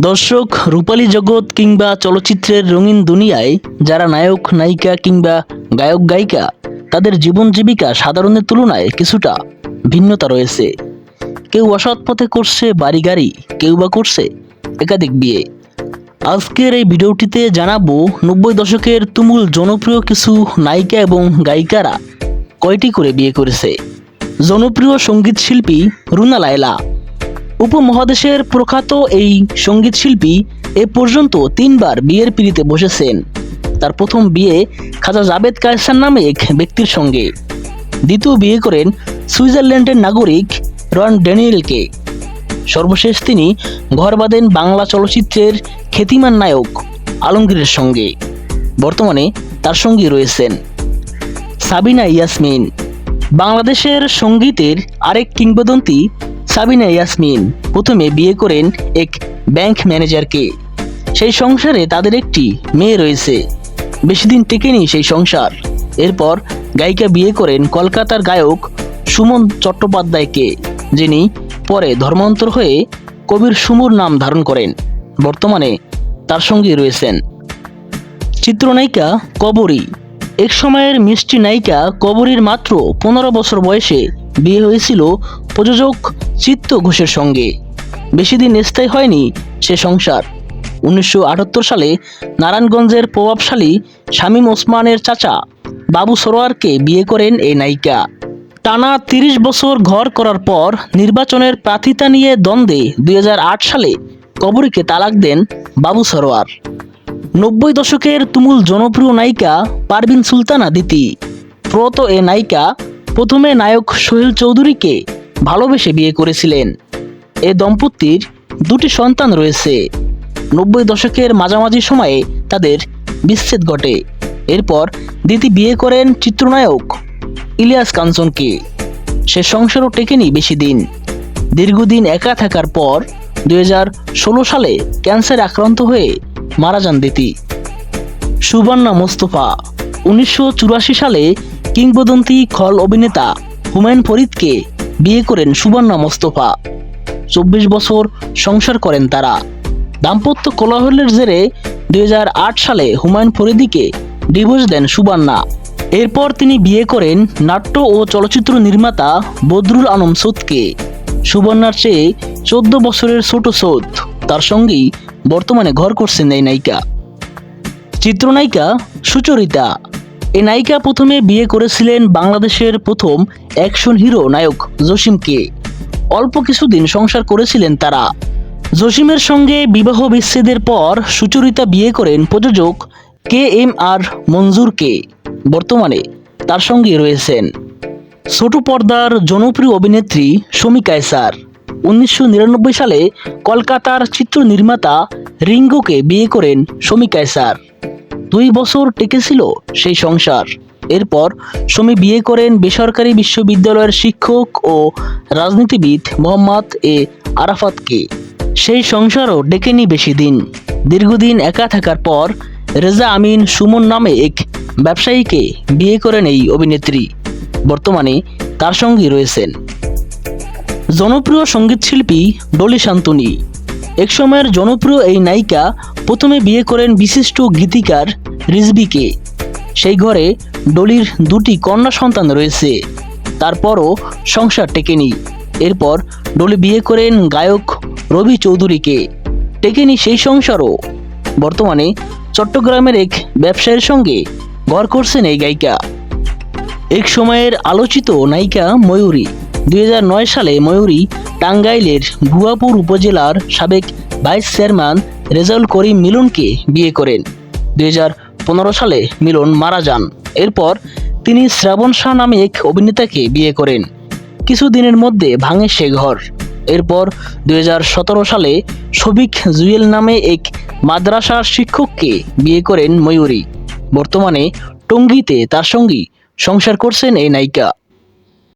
দর্শক, রূপালী জগৎ কিংবা চলচ্চিত্রের রঙিন দুনিয়ায় যারা নায়ক, নায়িকা কিংবা গায়ক, গায়িকা, তাদের জীবন জীবিকা সাধারণের তুলনায় কিছুটা ভিন্নতা রয়েছে। কেউ অসৎ পথে করছে বাড়ি গাড়ি, কেউ বা করছে একাধিক বিয়ে। আজকের এই ভিডিওটিতে জানাব নব্বই দশকের তুমুল জনপ্রিয় কিছু নায়িকা এবং গায়িকারা কয়টি করে বিয়ে করেছে। জনপ্রিয় সংগীত শিল্পী রুনা লায়লা। উপমহাদেশের প্রখ্যাত এই সংগীত শিল্পী এ পর্যন্ত তিনবার বিয়ের পিড়িতে বসেছেন। তার প্রথম বিয়ে খাজা জাবেদ কায়সার নামে এক ব্যক্তির সঙ্গে। দ্বিতীয় বিয়ে করেন সুইজারল্যান্ডের নাগরিক রন ড্যানিয়েলকে। সর্বশেষ তিনি ঘর বাঁধেন বাংলা চলচ্চিত্রের খ্যাতিমান নায়ক আলমগীরের সঙ্গে। বর্তমানে তার সঙ্গে রয়েছেন সাবিনা ইয়াসমিন। বাংলাদেশের সঙ্গীতের আরেক কিংবদন্তি সাবিনা ইয়াসমিন প্রথমে বিয়ে করেন এক ব্যাংক ম্যানেজারকে। সেই সংসারে তাদের একটি মেয়ে রয়েছে। বেশি দিন টেকেনি সেই সংসার। এরপর গায়িকা বিয়ে করেন কলকাতার গায়ক সুমন চট্টোপাধ্যায়কে, যিনি পরে ধর্মান্তর হয়ে কবির সুমুর নাম ধারণ করেন। বর্তমানে তার সঙ্গেই রয়েছেন। চিত্রনায়িকা কবরী। এক সময়ের মিষ্টি নায়িকা কবরীর মাত্র পনেরো বছর বয়সে বিয়ে হয়েছিল প্রযোজক চিত্ত ঘোষের সঙ্গে। বেশি দিন স্থায়ী হয়নি সে সংসার। উনিশশো আটাত্তর সালে নারায়ণগঞ্জের প্রভাবশালী শামীম ওসমানের চাচা বাবু সরোয়ারকে বিয়ে করেন এই নায়িকা। টানা তিরিশ বছর ঘর করার পর নির্বাচনের প্রার্থিতা নিয়ে দ্বন্দ্বে দুই হাজার আট সালে কবরীকে তালাক দেন বাবু সরোয়ার। নব্বই দশকের তুমুল জনপ্রিয় নায়িকা পারভিন সুলতানা দিতি প্রত এ নায়িকা প্রথমে নায়ক সোহেল চৌধুরীকে ভালোবেসে বিয়ে করেছিলেন। এ দম্পতির দুটি সন্তান রয়েছে। নব্বই দশকের মাঝামাঝি সময়ে তাদের বিচ্ছেদ ঘটে। এরপর দিতি বিয়ে করেন চিত্রনায়ক ইলিয়াস কাঞ্চনকে। সে সংসারও টেকেনি বেশি দিন। দীর্ঘদিন একা থাকার পর দু হাজার ষোলো সালে ক্যান্সারে আক্রান্ত হয়ে মারা যান দিতি। সুবর্ণা মোস্তফা উনিশশো চুরাশি সালে কিংবদন্তি খল অভিনেতা হুমায়ুন ফরিদকে বিয়ে করেন সুবর্ণা মোস্তফা। চব্বিশ বছর সংসার করেন তারা। দাম্পত্য কোলাহলের জেরে দুই হাজার আট সালে হুমায়ুন ফরিদিকে ডিভোর্স দেন সুবর্ণা। এরপর তিনি বিয়ে করেন নাট্য ও চলচ্চিত্র নির্মাতা বদরুল আলম সোদকে। সুবর্ণার চেয়ে চোদ্দ বছরের ছোট সোদ, তার সঙ্গেই বর্তমানে ঘর করছেন এই নায়িকা। চিত্রনায়িকা সুচরিতা। এই নায়িকা প্রথমে বিয়ে করেছিলেন বাংলাদেশের প্রথম অ্যাকশন হিরো নায়ক জসিমকে। অল্প কিছুদিন সংসার করেছিলেন তারা। জসিমের সঙ্গে বিবাহ বিচ্ছেদের পর সুচরিতা বিয়ে করেন প্রযোজক কে এম আর মঞ্জুরকে। বর্তমানে তার সঙ্গে রয়েছেন। ছোট পর্দার জনপ্রিয় অভিনেত্রী শমী কায়সার। উনিশশো নিরানব্বই সালে কলকাতার চিত্র নির্মাতা রিঙ্গোকে বিয়ে করেন শমী কায়সার। দুই বছর টেকেছিল সেই সংসার। এরপর শমী বিয়ে করেন বেসরকারি বিশ্ববিদ্যালয়ের শিক্ষক ও রাজনীতিবিদ মোহাম্মদ এ আরাফাতকে। সেই সংসারও ডেকেনি বেশি দিন। দীর্ঘদিন একা থাকার পর রেজা আমিন সুমন নামে এক ব্যবসায়ীকে বিয়ে করেন এই অভিনেত্রী। বর্তমানে তার সঙ্গেই রয়েছেন। জনপ্রিয় সঙ্গীতশিল্পী ডলি শান্তনী। একসময়ের জনপ্রিয় এই নায়িকা প্রথমে বিয়ে করেন বিশিষ্ট গীতিকার রিজবিকে সেই ঘরে ডলির দুটি কন্যা সন্তান রয়েছে। তারপরও সংসার টেকেনি। এরপর ডলি বিয়ে করেন গায়ক রবি চৌধুরীকে। টেকেনি সেই সংসারও। বর্তমানে চট্টগ্রামের এক ব্যবসায়ীর সঙ্গে ঘর করছেন এই গায়িকা। এক সময়ের আলোচিত নায়িকা ময়ূরী। দুই হাজার নয় সালে ময়ূরী টাঙ্গাইলের ভুয়াপুর উপজেলার সাবেক ভাইস চেয়ারম্যান রেজাউল করিম মিলনকে বিয়ে করেন। দুই হাজার পনেরো সালে মিলন মারা যান। এরপর তিনি শ্রাবণ শাহ নামে এক অভিনেতাকে বিয়ে করেন। কিছুদিনের মধ্যে ভাঙে সে ঘর। এরপর দুই হাজার সতেরো সালে শফিক জুয়েল নামে এক মাদ্রাসার শিক্ষককে বিয়ে করেন ময়ূরী। বর্তমানে টঙ্গীতে তার সঙ্গী সংসার করছেন এই নায়িকা।